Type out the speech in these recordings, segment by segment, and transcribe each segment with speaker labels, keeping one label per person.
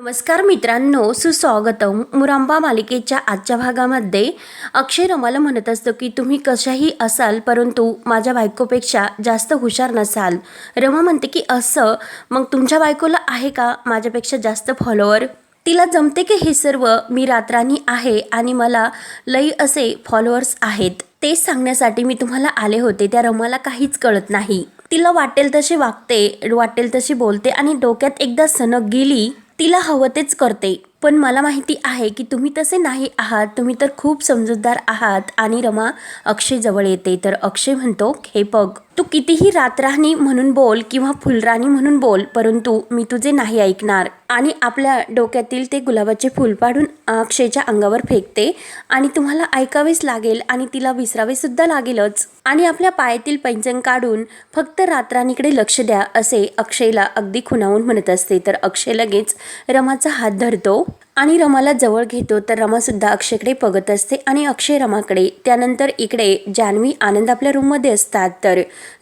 Speaker 1: नमस्कार मित्रांनो सुस्वागतम. मुरांबा मालिकेच्या आजच्या भागामध्ये अक्षय रमाला म्हणत असतो की तुम्ही कशाही असाल परंतु माझ्या बायकोपेक्षा जास्त हुशार नसाल. रमा म्हणते की असं? मग तुमच्या बायकोला आहे का माझ्यापेक्षा जास्त फॉलोअर तिला जमते की हे सर्व मी रात्रानी आहे आणि मला लई असे फॉलोअर्स आहेत. ते सांगण्यासाठी मी तुम्हाला आले होते त्या रमाला काहीच कळत नाही. तिला वाटेल तशी वागते वाटेल तशी बोलते आणि डोक्यात एकदा सनक गेली तिला हवं तेच करते. पण मला माहिती आहे की तुम्ही तसे नाही आहात. तुम्ही तर खूप समजूतदार आहात. आणि रमा अक्षय जवळ येते. तर अक्षय म्हणतो हे बघ तू कितीही रातराणी म्हणून बोल किंवा फुलराणी म्हणून बोल परंतु मी तुझे नाही ऐकणार. आणि आपल्या डोक्यातील ते गुलाबाचे फूल पाडून अक्षयच्या अंगावर फेकते. आणि तुम्हाला ऐकावेच लागेल आणि तिला विसरावेसुद्धा लागेलच. आणि आपल्या पायातील पैंजण काढून फक्त रातराणीकडे लक्ष द्या असे अक्षयला अगदी खुणावून म्हणत असते. तर अक्षय लगेच रमाचा हात धरतो. आणि रमाला जवळ घेतो तर रमासुद्धा अक्षयकडे बघत असते आणि अक्षय रमाकडे. त्यानंतर इकडे जान्हवी आनंद आपल्या रूममध्ये असतात. तर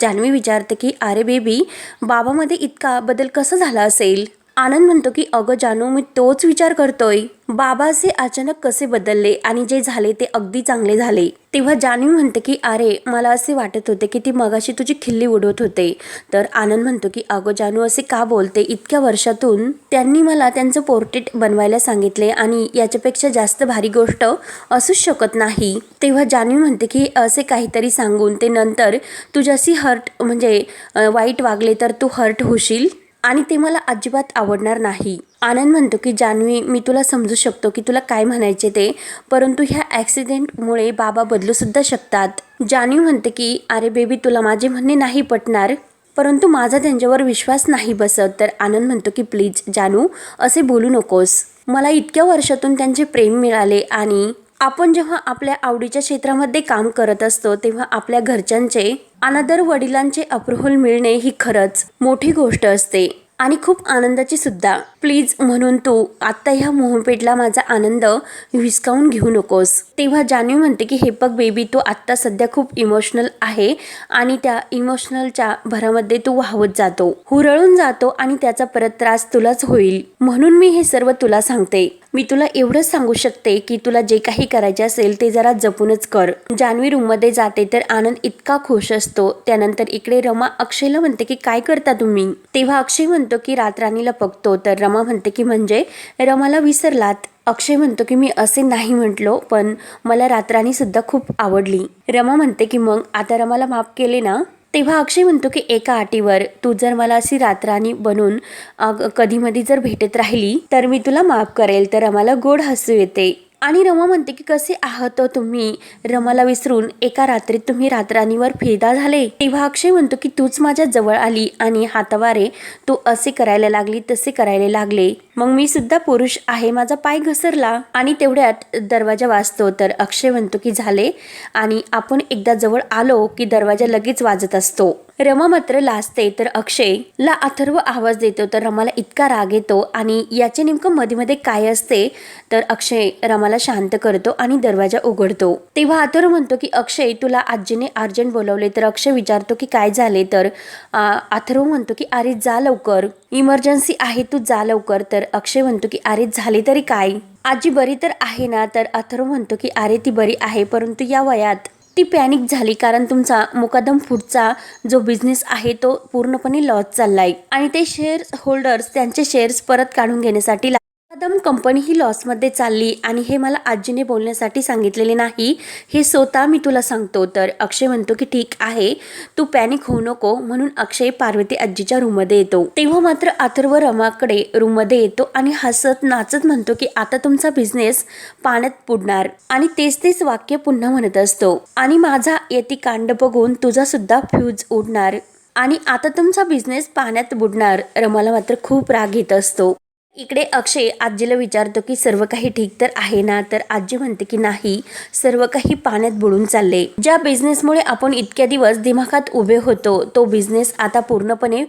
Speaker 1: जान्हवी विचारते की अरे बेबी बाबामध्ये इतका बदल कसा झाला असेल? आनंद म्हणतो की अगं जानू मी तोच विचार करतोय. बाबाचे अचानक कसे बदलले आणि जे झाले ते अगदी चांगले झाले. तेव्हा जाणीव म्हणते की अरे मला असे वाटत होते की ती मगाशी तुझी खिल्ली उडवत होते. तर आनंद म्हणतो की अगं जानू असे का बोलते? इतक्या वर्षातून त्यांनी मला त्यांचं पोर्ट्रेट बनवायला सांगितले आणि याच्यापेक्षा जास्त भारी गोष्ट असूच शकत नाही. तेव्हा जाणीव म्हणते की असे काहीतरी सांगून ते नंतर तुझ्याशी हर्ट म्हणजे वाईट वागले तर तू हर्ट होशील? आणि ते मला अजिबात आवडणार नाही. आनंद म्हणतो की जान्हवी मी तुला समजू शकतो की तुला काय म्हणायचे ते परंतु ह्या ॲक्सिडेंटमुळे बाबा बदलू सुद्धा शकतात. जान्हवी म्हणते की अरे बेबी तुला माझे म्हणणे नाही पटणार परंतु माझा त्यांच्यावर विश्वास नाही बसत. तर आनंद म्हणतो की प्लीज जानू असे बोलू नकोस. मला इतक्या वर्षातून त्यांचे प्रेम मिळाले आणि आपण जेव्हा आपल्या आवडीच्या क्षेत्रामध्ये काम करत असतो तेव्हा आपल्या घरच्यांचे अनादर वडिलांचे अप्रुव्हल मिळणे ही खरंच मोठी गोष्ट असते. आणि खूप आनंदाची सुद्धा. प्लीज म्हणून तू आत्ता ह्या मोहपेटला माझा आनंद हिसकावून घेऊ नकोस. तेव्हा जान्हवी म्हणते की हे बघ बेबी तू आत्ता सध्या खूप इमोशनल आहे आणि त्या इमोशनलच्या भरामध्ये तू वाहवत जातो. हुरळून जातो आणि त्याचा परत त्रास तुलाच होईल. म्हणून मी हे सर्व तुला सांगते. मी तुला एवढंच सांगू शकते की तुला जे काही करायचे असेल ते जरा जपूनच कर. जान्हवी रूममध्ये जाते तर आनंद इतका खुश असतो. त्यानंतर इकडे रमा अक्षयला म्हणते की काय करता तुम्ही? तेव्हा अक्षय म्हणतो की रातराणीला बघतो. तर रमा म्हणते की म्हणजे? रमाला विसरलात. अक्षय म्हणतो की मी असे नाही म्हटलो पण मला रातराणी सुद्धा खूप आवडली. रमा म्हणते की मग आता रमाला माफ केले ना? तेव्हा अक्षय म्हणतो की एका अटीवर तू जर मला अशी रात्रानी बनून अग कधीमधी जर भेटत राहिली तर मी तुला माफ करेल तर आम्हाला गोड हसू येते. आणि रमा म्हणते की कसे आहात तुम्ही रमाला विसरून एका रात्रीत तुम्ही रातराणीवर फिदा झाले. तेव्हा अक्षय म्हणतो की तूच माझ्या जवळ आली आणि हातावारे तू असे करायला लागली तसे करायला लागले. मग मी सुद्धा पुरुष आहे माझा पाय घसरला आणि तेवढ्यात दरवाजा वाजतो. तर अक्षय म्हणतो की झाले. आणि आपण एकदा जवळ आलो की दरवाजा लगेच वाजत असतो. रमा मात्र लाजते तर अक्षय ला अथर्व आवाज देतो. तर रमाला इतका राग येतो आणि याचे नेमकं मध्ये मध्ये काय असते तर अक्षय रमाला शांत करतो आणि दरवाजा उघडतो. तेव्हा अथर्व म्हणतो की अक्षय तुला आजीने अर्जंट बोलवले. तर अक्षय विचारतो की काय झाले? तर अथर्व म्हणतो की अरे जा लवकर. इमर्जन्सी आहे तू जा लवकर. तर अक्षय म्हणतो की अरे झाले तरी काय? आजी बरी तर आहे ना? तर अथर्व म्हणतो की अरे ती बरी आहे परंतु या वयात ती पॅनिक झाली कारण तुमचा मुकादम फूडचा जो बिझनेस आहे तो पूर्णपणे लॉस चाललाय. आणि ते शेअर होल्डर्स त्यांचे शेअर्स परत काढून घेण्यासाठी मुकादम कंपनी ही लॉसमध्ये चालली आणि हे मला आजीने बोलण्यासाठी सांगितलेले नाही हे स्वतः मी तुला सांगतो. तर अक्षय म्हणतो की ठीक आहे तू पॅनिक होऊ नको म्हणून अक्षय पार्वती आजीच्या रूममध्ये येतो. तेव्हा मात्र अथर्व रमाकडे रूममध्ये येतो आणि हसत नाचत म्हणतो की आता तुमचा बिझनेस पाण्यात बुडणार आणि तेच तेच वाक्य पुन्हा म्हणत असतो. आणि माझा येती कांड बघून तुझा सुद्धा फ्यूज उडणार. आणि आता तुमचा बिझनेस पाण्यात बुडणार रमाला मात्र खूप राग येत असतो. इकडे अक्षय आजीला विचारतो की सर्व काही ठीक तर आहे ना? तर आजी म्हणते की नाही सर्व काही पाण्यात बुडून चालले. ज्या बिझनेसमुळे आपण इतक्या दिवस दिमाखात उभे होतो तो बिझनेस आता पूर्णपणे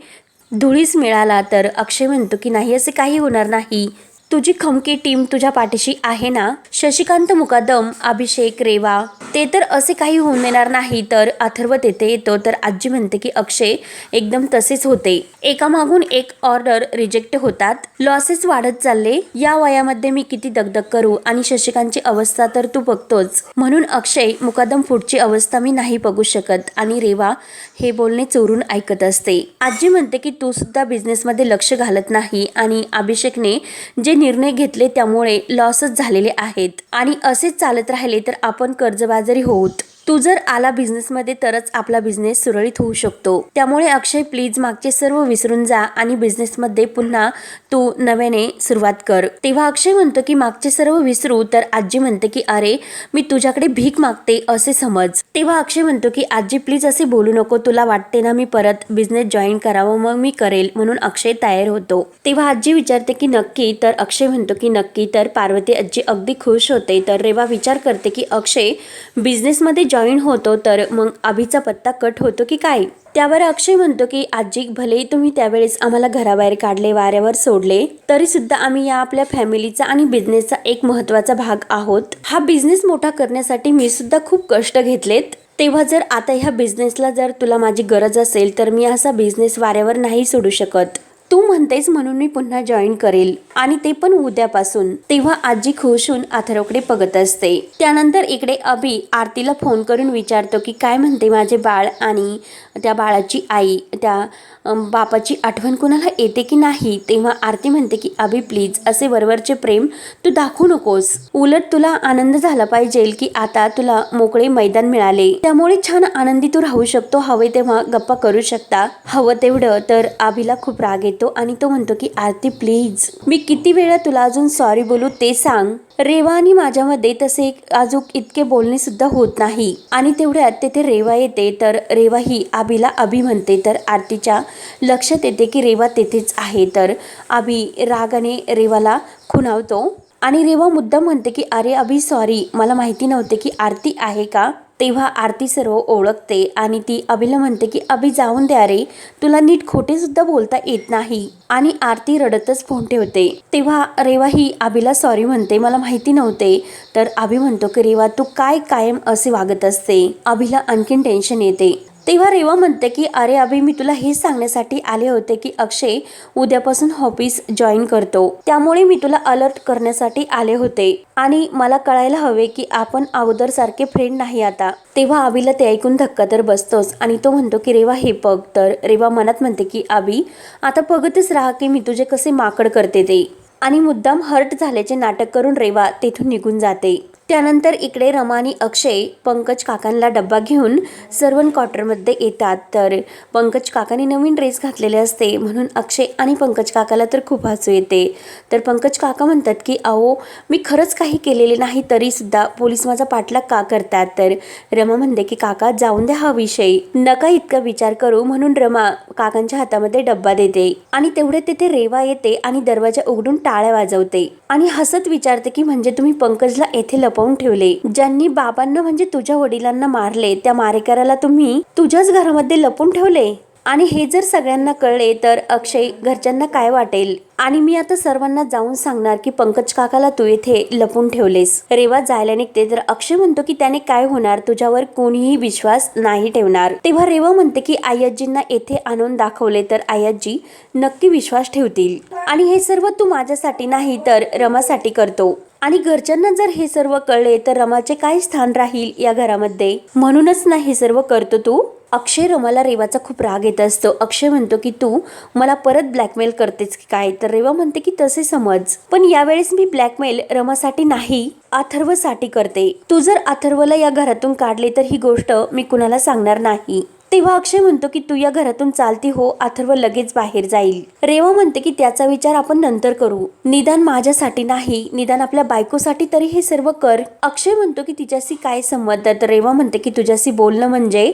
Speaker 1: धुळीस मिळाला. तर अक्षय म्हणतो की नाही असे काही होणार नाही. तुझी खमकी टीम तुझ्या पाठीशी आहे ना? शशिकांत मुकादम अभिषेक रेवा. ते तर असे काही होऊन देणार नाही तर अथर्व तेथे येतो. तर आजी म्हणते की अक्षय एकदम तसेच होते. एकामागून एक ऑर्डर रिजेक्ट होतात. लॉसेस वाढत चालले. या वयामध्ये मी किती दगदग करू आणि शशिकांतची अवस्था तर तू बघतोच. म्हणून अक्षय मुकादम पुढची अवस्था मी नाही बघू शकत आणि रेवा हे बोलणे चोरून ऐकत असते. आजी म्हणते की तू सुद्धा बिझनेसमध्ये लक्ष घालत नाही आणि अभिषेकने जे निर्णय घेतले त्यामुळे लॉसच झालेले आहेत. आणि असेच चालत राहिले तर आपण कर्जबाजारी होऊत. तू जर आला बिझनेसमध्ये तरच आपला बिझनेस सुरळीत होऊ शकतो. त्यामुळे अक्षय प्लीज मागचे सर्व विसरून जा आणि बिझनेसमध्ये पुन्हा तू नव्याने सुरुवात कर. तेव्हा अक्षय म्हणतो की मागचे सर्व विसरू तर आजी म्हणते की अरे मी तुझ्याकडे भीक मागते असे समज. तेव्हा अक्षय म्हणतो की आजी प्लीज असे बोलू नको तुला वाटते ना मी परत बिझनेस जॉईन करावं मग मी करेल म्हणून अक्षय तयार होतो. तेव्हा आजी विचारते की नक्की? तर अक्षय म्हणतो की नक्की. तर पार्वती आजी अगदी खुश होते. तर रेवा विचार करते की अक्षय बिझनेसमध्ये जॉईन होतो तर मग आबीचा पत्ता कट होतो की काय? त्यावर अक्षय म्हणतो की आजी भलेही तुम्ही त्यावेळेस आम्हाला घराबाहेर काढले वाऱ्यावर सोडले तरी सुद्धा आम्ही या आपल्या फॅमिलीचा आणि बिझनेसचा एक महत्त्वाचा भाग आहोत. हा बिझनेस मोठा करण्यासाठी मी सुद्धा खूप कष्ट घेतलेत. तेव्हा जर आता ह्या बिझनेसला जर तुला माझी गरज असेल तर मी असा बिझनेस वाऱ्यावर नाही सोडू शकत. तू म्हणतेस म्हणून मी पुन्हा जॉईन करेल. आणि ते पण उद्यापासून. तेव्हा आजी खुश होऊन आथरवकडे बघत असते. त्यानंतर इकडे अभि आरतीला फोन करून विचारतो की काय म्हणते माझे बाळ आणि त्या बाळाची आई? त्या बापाची आठवण कुणाला येते की नाही? तेव्हा आरती म्हणते की अभि प्लीज असे वरवरचे प्रेम तू दाखवू नकोस. उलट तुला आनंद झाला पाहिजे की आता तुला मोकळे मैदान मिळाले. त्यामुळे छान आनंदी तू राहू शकतो. हवे तेव्हा गप्पा करू शकता. हवं तेवढं. तर अभिला खूप राग येते. येतो आणि तो म्हणतो की आरती प्लीज मी किती वेळा तुला अजून सॉरी बोलू ते सांग. रेवा आणि माझ्यामध्ये तसे अजून इतके बोलणे सुद्धा होत नाही. आणि तेवढ्यात तेथे रेवा येते तर रेवा ही आबीला अभि म्हणते. तर आरतीच्या लक्षात येते की रेवा तेथेच आहे. तर आबी रागाने रेवाला खुणावतो. आणि रेवा मुद्दा म्हणते की अरे अभि सॉरी मला माहिती नव्हते की आरती आहे का? तेव्हा आरती सर्व ओळखते आणि ती अभिला म्हणते की अभि जाऊन द्या रे. तुला नीट खोटेसुद्धा बोलता येत नाही. आणि आरती रडतच फोन ठेवते. तेव्हा रेवा ही अभिला सॉरी म्हणते. मला माहिती नव्हते. तर अभि म्हणतो की रेवा तू काय कायम असे वागत असते? अभिला आणखीन टेन्शन येते. तेव्हा रेवा म्हणते की अरे अभि मी तुला हेच सांगण्यासाठी आले होते की अक्षय उद्यापासून ऑफिस जॉईन करतो. त्यामुळे मी तुला अलर्ट करण्यासाठी आले होते. आणि मला कळायला हवे की आपण अगोदर सारखे फ्रेंड नाही आता. तेव्हा अभिला ते ऐकून धक्का तर बसतोच आणि तो म्हणतो की रेवा हे बघ. तर रेवा मनात म्हणते की अभि आता बघतच राहा की मी तुझे कसे माकड करते ते. आणि मुद्दाम हर्ट झाल्याचे नाटक करून रेवा तेथून निघून जाते. त्यानंतर इकडे रमानी अक्षय पंकज काकांना डब्बा घेऊन सर्वन क्वार्टरमध्ये येतात. तर पंकज काकाने नवीन ड्रेस घातलेले असते म्हणून अक्षय आणि पंकज काकाला तर खूप हसू येते. तर पंकज काका म्हणतात की अहो मी खरंच काही केलेले नाही तरीसुद्धा पोलीस माझा पाठलाग का करतात? तर रमा म्हणते की काका जाऊन द्या हा विषय. नका इतका विचार करू म्हणून रमा काकांच्या हातामध्ये डब्बा देते. आणि तेवढे तिथे रेवा येते आणि दरवाजा उघडून टाळ्या वाजवते. आणि हसत विचारते की म्हणजे तुम्ही पंकजला येथे लपवून ठेवले ज्यांनी बाबांना म्हणजे तुझ्या वडिलांना मारले त्या मारेकऱ्याला तुम्ही तुझ्याच घरामध्ये लपून ठेवले? आणि हे जर सगळ्यांना कळले तर अक्षय घरच्यांना काय वाटेल? आणि मी आता सर्वांना जाऊन सांगणार की पंकज काकाला तू येथे लपून ठेवलेस. रेवा जायला निघते तर अक्षय म्हणतो की त्याने काय होणार? तुझ्यावर कोणीही विश्वास नाही ठेवणार. तेव्हा रेवा म्हणते की आयाजींना येथे आणून दाखवले तर आयाजी नक्की विश्वास ठेवतील. आणि हे सर्व तू माझ्यासाठी नाही तर रमासाठी करतो. आणि घरच्यांना जर हे सर्व कळले तर रमाचे काय स्थान राहील या घरामध्ये? म्हणूनच ना हे सर्व करतो तू? अक्षय रमाला रेवाचा खूप राग येत असतो. अक्षय म्हणतो की तू मला परत ब्लॅकमेल करतेस की काय? तर रेवा म्हणते की तसे समज. पण यावेळेस मी ब्लॅकमेल रमासाठी नाही अथर्वसाठी करते. तू जर अथर्वला या घरातून काढले तर ही गोष्ट मी कुणाला सांगणार नाही. तेव्हा अक्षय म्हणतो की तू या घरातून चालती हो अथर्व लगेच बाहेर जाईल. रेवा म्हणते की त्याचा विचार आपण नंतर करू. निदान माझ्यासाठी नाही निदान आपल्या बायकोसाठी तरी हे सर्व कर. अक्षय म्हणतो की तिच्याशी काय संबंध? तर रेवा म्हणते की तुझ्याशी बोलणं म्हणजे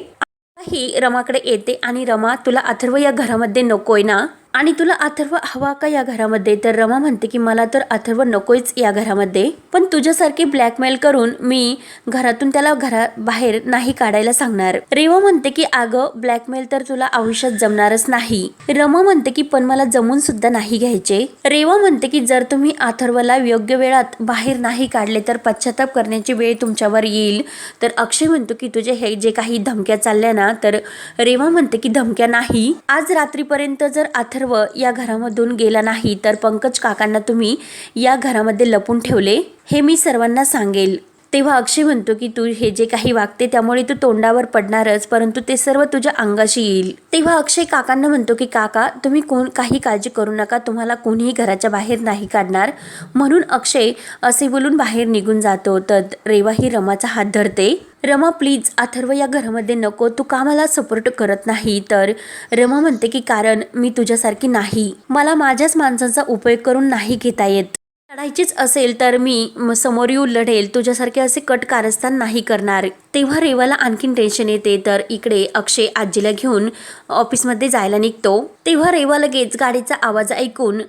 Speaker 1: ही रमाकडे येते आणि रमा तुला अथर्व या घरामध्ये नकोय ना? आणि तुला अथर्व हवा का या घरामध्ये? तर रमा म्हणते की मला तर अथर्व नकोच या घरामध्ये. पण तुझ्यासारखी ब्लॅकमेल करून मी घरातून त्याला घरा बाहेर नाही काढायला सांगणार. रेवा म्हणते की अगं ब्लॅकमेल तर तुला आयुष्यात जमणारच नाही. रमा म्हणते की पण मला जमून सुद्धा नाही घ्यायचे. रेवा म्हणते की जर तुम्ही अथर्वला योग्य वेळात बाहेर नाही काढले तर पश्चाताप करण्याची वेळ तुमच्यावर येईल. तर अक्षय म्हणतो की तुझे हे जे काही धमक्या चालल्या ना तर रेवा म्हणते की धमक्या नाही. आज रात्रीपर्यंत जर अथर्व या घरामधून गेला नाही तर पंकज काकांना तुम्ही या घरामध्ये लपून ठेवले हे मी सर्वांना सांगेल. तेव्हा अक्षय म्हणतो की तू हे जे काही वागते त्यामुळे तू तोंडावर पडणारच परंतु ते सर्व तुझ्या अंगाशी येईल. तेव्हा अक्षय काकांना म्हणतो की काका तुम्ही कोण काही काळजी करू नका तुम्हाला कोणीही घराच्या बाहेर नाही काढणार. म्हणून अक्षय असे बोलून बाहेर निघून जातो. तर रेवा ही रमाचा हात धरते. रमा प्लीज अथर्व या घरामध्ये नको. तू का मला सपोर्ट करत नाही? तर रमा म्हणते की कारण मी तुझ्यासारखी नाही. मला माझ्याच माणसांचा उपयोग करून नाही घेता येत. लढायचीच असेल तर मी म- समोर येऊ लढेल तुझ्यासारखे असे कट कारस्थान नाही करणार. तेव्हा रेवाला आणखीन टेन्शन येते. तर इकडे अक्षय आजीला घेऊन ऑफिसमध्ये जायला निघतो. तेव्हा रेवा लगेच गाडीचा आवाज ऐकून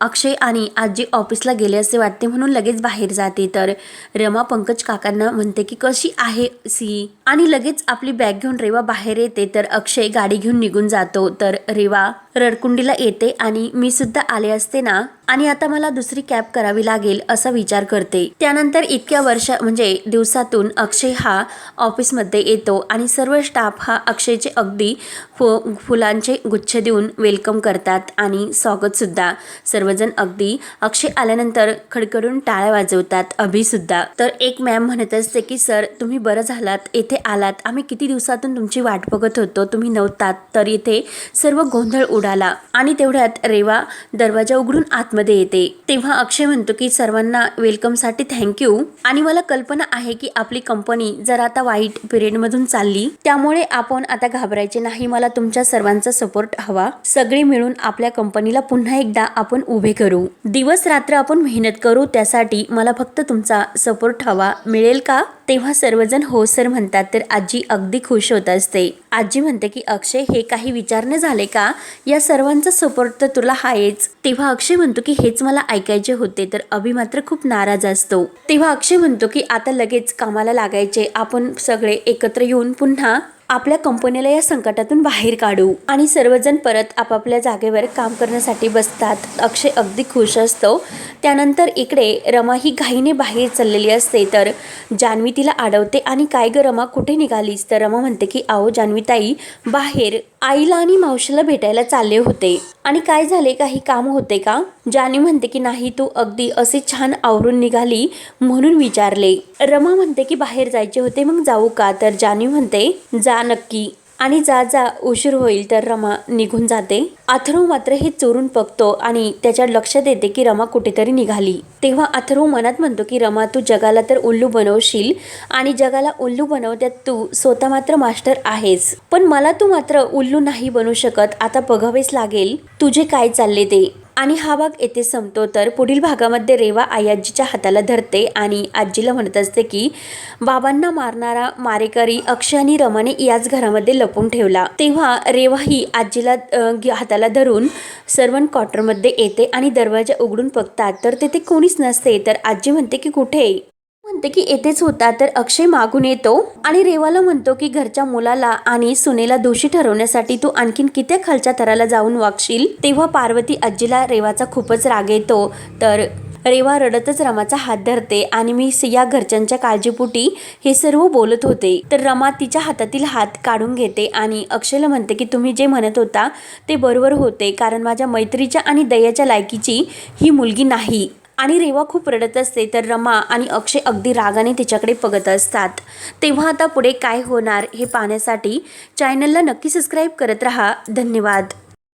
Speaker 1: अक्षय आणि आजी ऑफिसला गेले असे वाटते म्हणून लगेच बाहेर जाते. तर रमा पंकज काकांना म्हणते की कशी आहे सी? आणि लगेच आपली बॅग घेऊन रेवा बाहेर येते. तर अक्षय गाडी घेऊन निघून जातो. तर रेवा रडकुंडीला येते आणि मी सुद्धा आले असते ना? आणि आता मला दुसरी कॅब करावी लागेल असा विचार करते. त्यानंतर इतक्या वर्ष म्हणजे दिवसातून अक्षय हा ऑफिसमध्ये येतो आणि सर्व स्टाफ हा अक्षयचे अगदी फु फुलांचे गुच्छ देऊन वेलकम करतात आणि स्वागतसुद्धा सर्वजण अगदी अक्षय आल्यानंतर खडखडून टाळ्या वाजवतात अभिसुद्धा तर एक मॅम म्हणत असते की सर तुम्ही बरं झालात येथे आलात. आम्ही किती दिवसातून तुमची वाट बघत होतो. तुम्ही नव्हतात तर इथे सर्व गोंधळ उडाला आणि तेवढ्यात रेवा दरवाजा उघडून आतमध्ये येते. तेव्हा अक्षय म्हणतो की सर्वांना वेलकमसाठी थँक्यू आणि मला कल्पना आहे की आपली कंपनी जर तर आता वाईट पिरियडमधून चालली. त्यामुळे आपण आता घाबरायचे नाही. मला तुमच्या सर्वांचा सपोर्ट हवा. सगळे मिळून आपल्या कंपनीला पुन्हा एकदा आपण उभे करू. दिवस रात्र आपण मेहनत करू. त्यासाठी मला फक्त तुमचा सपोर्ट हवा. मिळेल का? तेव्हा सर्वजण हो सर म्हणतात तर आजी अगदी खुश होत असते. आजी म्हणते की अक्षय हे काही विचारणे झाले का? या सर्वांचा सपोर्ट तर तुला आहेच तेव्हा अक्षय म्हणतो की हेच मला ऐकायचे होते तर अभि मात्र खूप नाराज असतो. तेव्हा अक्षय म्हणतो की आता लगेच कामाला लागायचे. आपण आपण सगळे एकत्र येऊन पुन्हा आपल्या कंपनीला या संकटातून बाहेर काढू. आणि सर्वजण परत आपापल्या जागेवर काम करण्यासाठी बसतात. अक्षय अगदी खुश असतो. त्यानंतर इकडे रमा ही घाईने बाहेर चाललेली असते. तर जान्हवी तिला अडवते आणि काय ग रमा कुठे निघालीस? तर रमा म्हणते की आहो जान्हवी ताई बाहेर आईला आणि मावशीला भेटायला चालले होते. आणि काय झाले? काही काम होते का? जान्हवी म्हणते की नाही तू अगदी असे छान आवरून निघाली म्हणून विचारले. रमा म्हणते की बाहेर जायचे होते मग जाऊ का? तर जान्हवी म्हणते जा नक्की. आणि जा जा उशीर होईल तर रमा निघून जाते. अथर्व मात्र हे चोरून बघतो आणि त्याच्या लक्षात येते की रमा कुठेतरी निघाली. तेव्हा अथर्व मनात म्हणतो की रमा तू जगाला तर उल्लू बनवशील आणि जगाला उल्लू बनवत्यात तू. स्वतः मात्र मास्टर आहेस. पण मला तू मात्र उल्लू नाही बनू शकत. आता बघावेच लागेल. तुझे काय चालले ते? आणि हा भाग येथे संपतो. तर पुढील भागामध्ये रेवा आई आजीच्या हाताला धरते आणि आजीला म्हणत असते की बाबांना मारणारा मारेकरी अक्षय आणि रमाने याच घरामध्ये लपून ठेवला तेव्हा रेवा ही आजीला हाताला धरून सर्वन क्वार्टरमध्ये येते आणि दरवाजा उघडून बघतात. तर तेथे कोणीच नसते. तर आजी म्हणते की कुठे? म्हणते की येथेच होता तर अक्षय मागून येतो आणि रेवाला म्हणतो की घरच्या मुलाला आणि सुनेला दोषी ठरवण्यासाठी तू आणखीन किती खालच्या थराला जाऊन वागशील? तेव्हा पार्वती आजीला रेवाचा खूपच राग येतो. तर रेवा रडतच रमाचा हात धरते आणि मी या घरच्यांच्या काळजीपोटी हे सर्व बोलत होते. तर रमा तिच्या हातातील हात काढून घेते आणि अक्षयला म्हणते की तुम्ही जे म्हणत होता ते बरोबर होते कारण माझ्या मैत्रीच्या आणि दयाच्या लायकीची ही मुलगी नाही. आणि रेवा खूप रडत असते तर रमा आणि अक्षय अगदी रागाने तिच्याकडे बघत असतात. तेव्हा आता पुढे काय होणार हे पाहण्यासाठी चॅनलला नक्की सबस्क्राईब करत राहा. धन्यवाद.